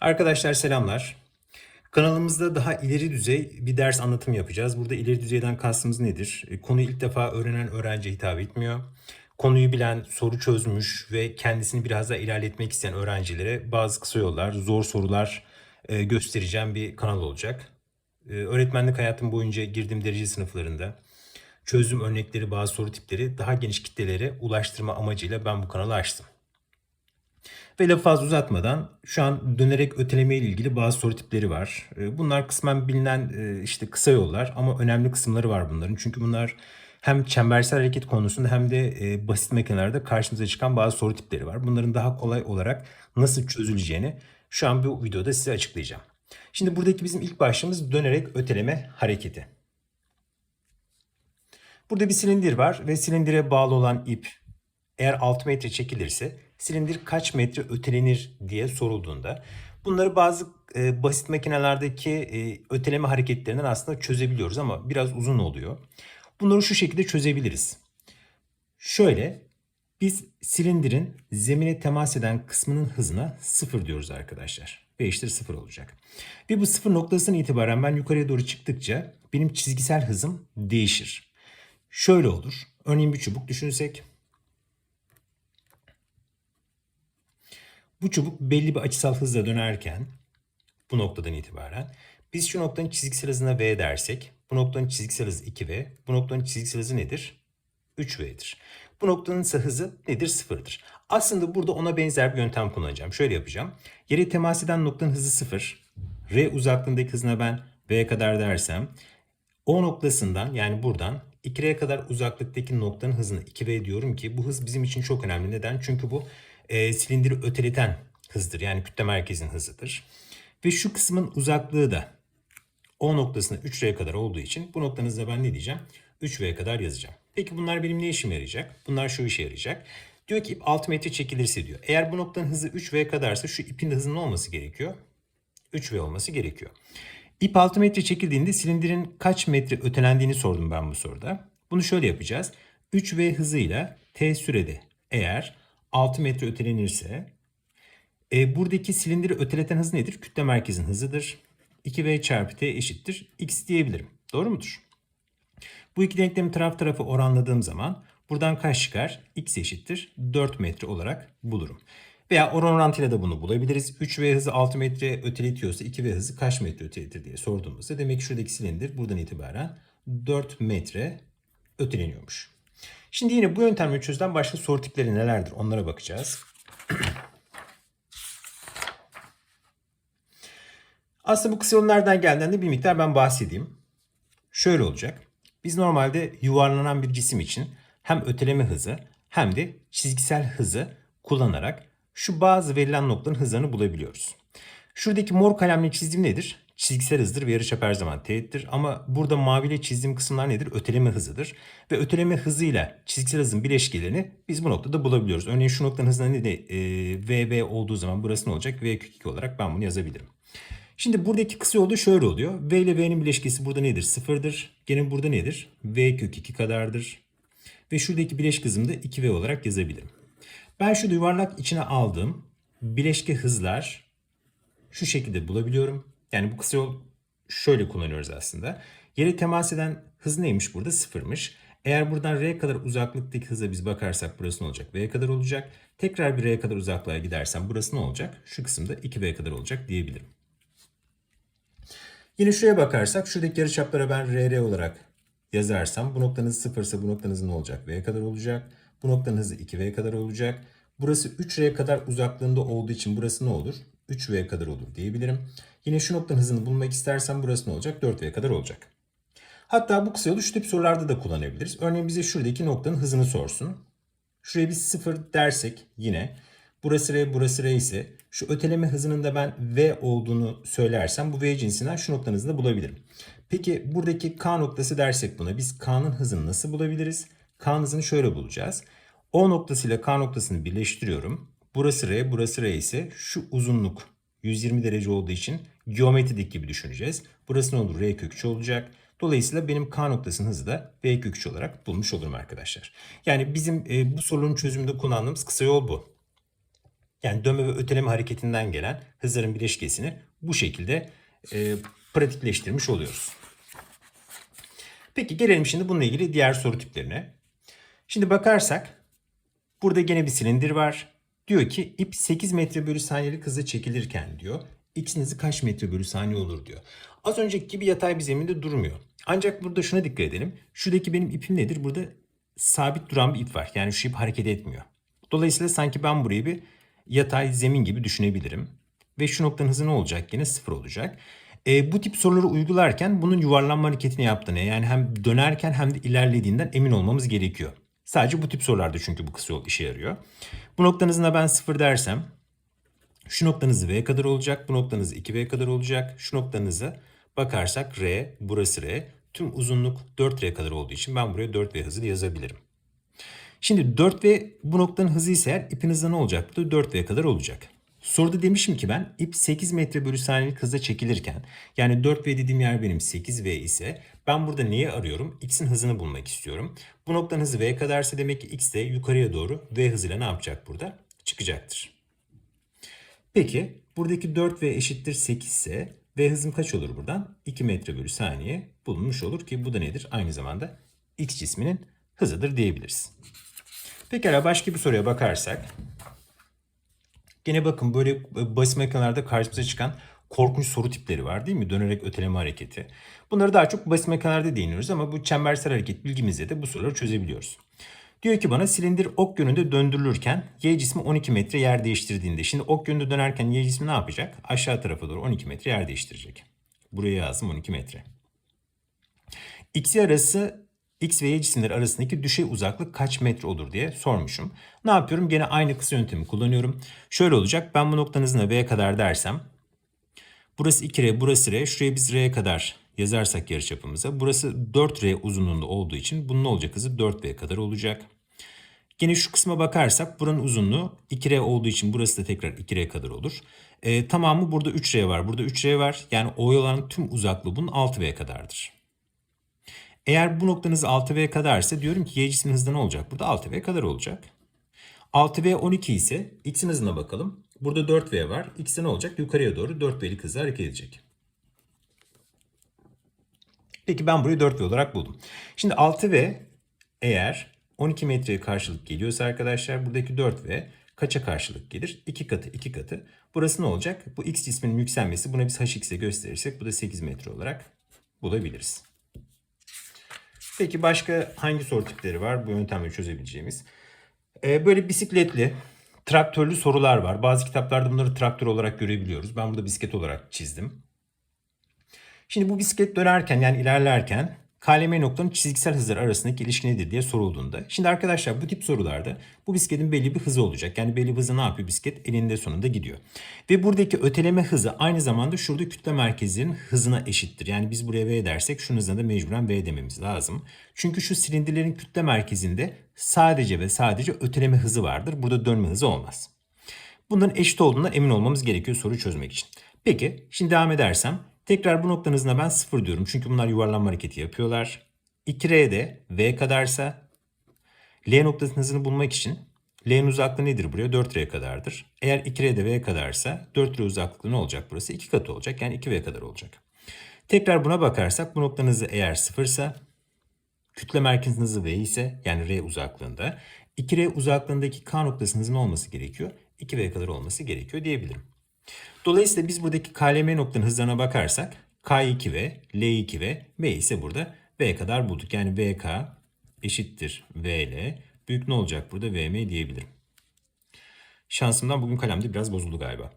Arkadaşlar selamlar. Kanalımızda daha ileri düzey bir ders anlatım yapacağız. Burada ileri düzeyden kastımız nedir? E, Konuyu ilk defa öğrenen öğrenciye hitap etmiyor. Konuyu bilen, soru çözmüş ve kendisini biraz daha ilerletmek isteyen öğrencilere bazı kısa yollar, zor sorular e, göstereceğim bir kanal olacak. E, Öğretmenlik hayatım boyunca girdiğim derece sınıflarında çözdüğüm örnekleri, bazı soru tipleri daha geniş kitlelere ulaştırma amacıyla ben bu kanalı açtım. Ve lafı fazla uzatmadan şu an dönerek öteleme ile ilgili bazı soru tipleri var. E, Bunlar kısmen bilinen e, işte kısa yollar ama önemli kısımları var bunların. Çünkü bunlar hem çembersel hareket konusunda hem de e, basit makinelerde karşımıza çıkan bazı soru tipleri var. Bunların daha kolay olarak nasıl çözüleceğini şu an bu videoda size açıklayacağım. Şimdi buradaki bizim ilk başlığımız dönerek öteleme hareketi. Burada bir silindir var ve silindire bağlı olan ip eğer 6 metre çekilirse silindir kaç metre ötelenir diye sorulduğunda bunları bazı e, basit makinelerdeki e, öteleme hareketlerinden aslında çözebiliyoruz ama biraz uzun oluyor. Bunları şu şekilde çözebiliriz. Şöyle biz silindirin zemine temas eden kısmının hızına 0 diyoruz arkadaşlar. V eşittir 0 olacak. Ve bu 0 noktasından itibaren ben yukarıya doğru çıktıkça benim çizgisel hızım değişir. Şöyle olur. Örneğin bir çubuk düşünsek. Bu çubuk belli bir açısal hızla dönerken bu noktadan itibaren biz şu noktanın çizgisel hızına V dersek bu noktanın çizgisel hızı 2V, bu noktanın çizgisel hızı nedir? 3V'dir. Bu noktanın ise hızı nedir? Sıfırdır. Aslında burada ona benzer bir yöntem kullanacağım. Şöyle yapacağım. Yere temas eden noktanın hızı sıfır. R uzaklığındaki hızına ben V'ye kadar dersem o noktasından yani buradan 2R'ye kadar uzaklıktaki noktanın hızını 2V diyorum ki bu hız bizim için çok önemli. Neden? Çünkü bu e, silindiri öteleten hızdır. Yani kütle merkezinin hızıdır. Ve şu kısmın uzaklığı da O noktasında 3R'ye kadar olduğu için bu noktanın hızına ben ne diyeceğim? 3V'ye kadar yazacağım. Peki bunlar benim ne işime yarayacak? Bunlar şu işe yarayacak. Diyor ki ip 6 metre çekilirse diyor. Eğer bu noktanın hızı 3V kadarsa şu ipin hızının ne olması gerekiyor? 3V olması gerekiyor. İp 6 metre çekildiğinde silindirin kaç metre ötelendiğini sordum ben bu soruda. Bunu şöyle yapacağız. 3V hızıyla T sürede eğer 6 metre ötelenirse e, buradaki silindiri öteleten hız nedir? Kütle merkezin hızıdır. 2V çarpı T eşittir X diyebilirim. Doğru mudur? Bu iki denklemi taraf tarafa oranladığım zaman buradan kaç çıkar? X eşittir 4 metre olarak bulurum. Veya oran orantıyla da bunu bulabiliriz. 3V hızı 6 metre öteletiyorsa 2V hızı kaç metre öteletir diye sorduğumuzda demek ki şuradaki silindir buradan itibaren 4 metre öteleniyormuş. Şimdi yine bu yöntemle çözülen başka soru tipleri nelerdir onlara bakacağız. Aslında bu yol nereden geldiğinden de bir miktar ben bahsedeyim. Şöyle olacak. Biz normalde yuvarlanan bir cisim için hem öteleme hızı hem de çizgisel hızı kullanarak şu bazı verilen noktaların hızlarını bulabiliyoruz. Şuradaki mor kalemle çizdiğim nedir? Çizgisel hızdır ve yarıçap her zaman teğettir. Ama burada maviyle çizdiğim kısımlar nedir? Öteleme hızıdır. Ve öteleme hızıyla çizgisel hızın bileşkelerini biz bu noktada bulabiliyoruz. Örneğin şu noktanın hızına ne de e, VB olduğu zaman burası ne olacak? V kök 2 olarak ben bunu yazabilirim. Şimdi buradaki kısa yolu şöyle oluyor. V ile V'nin bileşkesi burada nedir? Sıfırdır. Gene burada nedir? V kök 2 kadardır. Ve şuradaki bileşke hızımı da 2V olarak yazabilirim. Ben şu yuvarlak içine aldığım bileşke hızlar şu şekilde bulabiliyorum. Yani bu kısa yol şöyle kullanıyoruz aslında. Yere temas eden hız neymiş burada? Sıfırmış. Eğer buradan R kadar uzaklıktaki hıza biz bakarsak burası ne olacak? V kadar olacak. Tekrar bir R kadar uzaklığa gidersem burası ne olacak? Şu kısımda 2V kadar olacak diyebilirim. Yine şuraya bakarsak şuradaki yarıçaplara ben RR olarak yazarsam bu noktanın sıfırsa bu noktanın ne olacak? V kadar olacak. Bu noktanın hızı 2V kadar olacak. Burası 3R kadar uzaklığında olduğu için burası ne olur? 3V kadar olur diyebilirim. Yine şu noktanın hızını bulmak istersem burası ne olacak? 4V kadar olacak. Hatta bu kısa yolu şu tip sorularda da kullanabiliriz. Örneğin bize şuradaki noktanın hızını sorsun. Şuraya biz 0 dersek yine burası R burası R ise şu öteleme hızının da ben V olduğunu söylersem bu V cinsinden şu noktanın hızını bulabilirim. Peki buradaki K noktası dersek buna biz K'nın hızını nasıl bulabiliriz? K'nın hızını şöyle bulacağız. O noktasıyla K noktasını birleştiriyorum. Burası R, burası R ise şu uzunluk 120 derece olduğu için geometrik gibi düşüneceğiz. Burası ne olur? R kök 3 olacak. Dolayısıyla benim K noktasının hızı da V kök 3 olarak bulmuş olurum arkadaşlar. Yani bizim e, bu sorunun çözümünde kullandığımız kısa yol bu. Yani dönme ve öteleme hareketinden gelen hızların bileşkesini bu şekilde e, pratikleştirmiş oluyoruz. Peki gelelim şimdi bununla ilgili diğer soru tiplerine. Şimdi bakarsak burada gene bir silindir var. Diyor ki ip 8 metre bölü saniyelik hızla çekilirken diyor x'in hızı kaç metre bölü saniye olur diyor. Az önceki gibi yatay bir zeminde durmuyor. Ancak burada şuna dikkat edelim. Şuradaki benim ipim nedir? Burada sabit duran bir ip var. Yani şu ip hareket etmiyor. Dolayısıyla sanki ben burayı bir yatay zemin gibi düşünebilirim. Ve şu noktanın hızı ne olacak? Yine sıfır olacak. E, bu tip soruları uygularken bunun yuvarlanma hareketini yaptığını yani hem dönerken hem de ilerlediğinden emin olmamız gerekiyor. Sadece bu tip sorularda çünkü bu kısa yol işe yarıyor. Bu noktanın hızına ben sıfır dersem şu noktanız V kadar olacak, bu noktanız 2V kadar olacak. Şu noktanıza bakarsak R, burası R. Tüm uzunluk 4R kadar olduğu için ben buraya 4V hızı yazabilirim. Şimdi 4V bu noktanın hızı ise eğer ipin hızı ne olacak? Bu da 4V kadar olacak. Soruda demişim ki ben ip 8 metre bölü saniyelik hızla çekilirken yani 4V dediğim yer benim 8V ise ben burada neyi arıyorum? X'in hızını bulmak istiyorum. Bu noktanın hızı V kadarsa demek ki X de yukarıya doğru V hızıyla ne yapacak burada? Çıkacaktır. Peki buradaki 4V eşittir 8 ise V hızım kaç olur buradan? 2 metre bölü saniye bulunmuş olur ki bu da nedir? Aynı zamanda X cisminin hızıdır diyebiliriz. Pekala başka bir soruya bakarsak. Gene bakın böyle basit makinelerde karşımıza çıkan korkunç soru tipleri var değil mi? Dönerek öteleme hareketi. Bunları daha çok basit makinelerde değiniyoruz ama bu çembersel hareket bilgimizle de bu soruları çözebiliyoruz. Diyor ki bana silindir ok yönünde döndürülürken Y cismi 12 metre yer değiştirdiğinde. Şimdi ok yönünde dönerken Y cismi ne yapacak? Aşağı tarafa doğru 12 metre yer değiştirecek. Buraya yazdım 12 metre. X'i arası X ve Y cisimleri arasındaki düşey uzaklık kaç metre olur diye sormuşum. Ne yapıyorum? Gene aynı kısa yöntemi kullanıyorum. Şöyle olacak. Ben bu noktanın hızına V'ye kadar dersem. Burası 2R, burası R. Şuraya biz R'ye kadar yazarsak yarıçapımıza. Burası 4R uzunluğunda olduğu için bunun ne olacak hızı 4V kadar olacak. Gene şu kısma bakarsak buranın uzunluğu 2R olduğu için burası da tekrar 2R kadar olur. E, tamamı burada 3R var. Burada 3R var. Yani o olan tüm uzaklığı bunun 6V kadardır. Eğer bu noktanız 6V kadarsa diyorum ki Y cismin hızı ne olacak? Burada 6V kadar olacak. 6V 12 ise X'in hızına bakalım. Burada 4V var. X'de ne olacak? Yukarıya doğru 4V'lik hızla hareket edecek. Peki ben burayı 4V olarak buldum. Şimdi 6V eğer 12 metreye karşılık geliyorsa arkadaşlar buradaki 4V kaça karşılık gelir? 2 katı 2 katı. Burası ne olacak? Bu X cisminin yükselmesi buna biz Hx'e gösterirsek bu da 8 metre olarak bulabiliriz. Peki başka hangi soru tipleri var bu yöntemle çözebileceğimiz? Ee, böyle bisikletli, traktörlü sorular var. Bazı kitaplarda bunları traktör olarak görebiliyoruz. Ben burada bisiklet olarak çizdim. Şimdi bu bisiklet dönerken yani ilerlerken KLM noktanın çizgisel hızlar arasındaki ilişki nedir diye sorulduğunda. Şimdi arkadaşlar bu tip sorularda bu bisikletin belli bir hızı olacak. Yani belli bir hızı ne yapıyor bisiklet? Elinde sonunda gidiyor. Ve buradaki öteleme hızı aynı zamanda şurada kütle merkezinin hızına eşittir. Yani biz buraya V dersek şunun hızına da mecburen V dememiz lazım. Çünkü şu silindirlerin kütle merkezinde sadece ve sadece öteleme hızı vardır. Burada dönme hızı olmaz. Bunların eşit olduğuna emin olmamız gerekiyor soruyu çözmek için. Peki şimdi devam edersem Tekrar bu noktanın ben 0 diyorum. Çünkü bunlar yuvarlanma hareketi yapıyorlar. 2R'de V kadarsa L noktasının hızını bulmak için L'nin uzaklığı nedir buraya? 4R kadardır. Eğer 2R'de V kadarsa 4R uzaklığı ne olacak burası? 2 katı olacak. Yani 2V kadar olacak. Tekrar buna bakarsak bu noktanın hızı eğer 0 ise kütle merkezinin V ise yani R uzaklığında 2R uzaklığındaki K noktasının olması gerekiyor. 2V kadar olması gerekiyor diyebilirim. Dolayısıyla biz buradaki KLM noktanın hızlarına bakarsak K2 ve L2 ve V ise burada V kadar bulduk. Yani VK eşittir VL. Büyük ne olacak burada? VM diyebilirim. Şansımdan bugün kalemde biraz bozuldu galiba.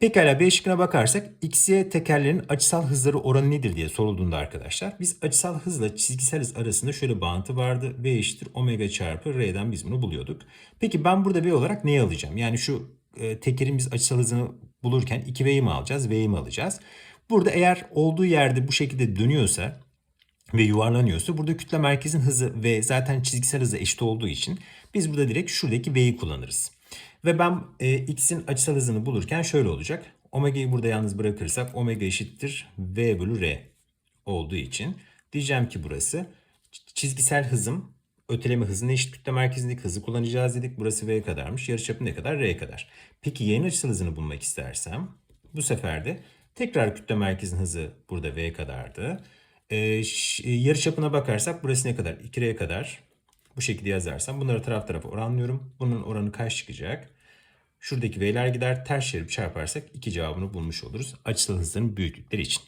Pekala B şıkkına bakarsak XY tekerlerin açısal hızları oranı nedir diye sorulduğunda arkadaşlar biz açısal hızla çizgisel hız arasında şöyle bağıntı vardı. V eşittir omega çarpı R'den biz bunu buluyorduk. Peki ben burada V olarak neyi alacağım? Yani şu e, tekerin biz açısal hızını bulurken 2V'yi mi alacağız, V'yi mi alacağız? Burada eğer olduğu yerde bu şekilde dönüyorsa ve yuvarlanıyorsa burada kütle merkezin hızı ve zaten çizgisel hızı eşit olduğu için biz burada direkt şuradaki V'yi kullanırız. Ve ben e, x'in açısal hızını bulurken şöyle olacak. Omega'yı burada yalnız bırakırsak omega eşittir V bölü R olduğu için diyeceğim ki burası çizgisel hızım Öteleme hızına eşit kütle merkezindeki hızı kullanacağız dedik. Burası V kadarmış. Yarıçapı ne kadar? R kadar. Peki yayın açısal hızını bulmak istersem bu sefer de tekrar kütle merkezinin hızı burada V kadardı. Ee, ş- yarıçapına bakarsak burası ne kadar? 2R kadar. Bu şekilde yazarsam bunları taraf tarafa oranlıyorum. Bunun oranı kaç çıkacak? Şuradaki V'ler gider ters çevirip çarparsak iki cevabını bulmuş oluruz. Açısal hızların büyüklükleri için.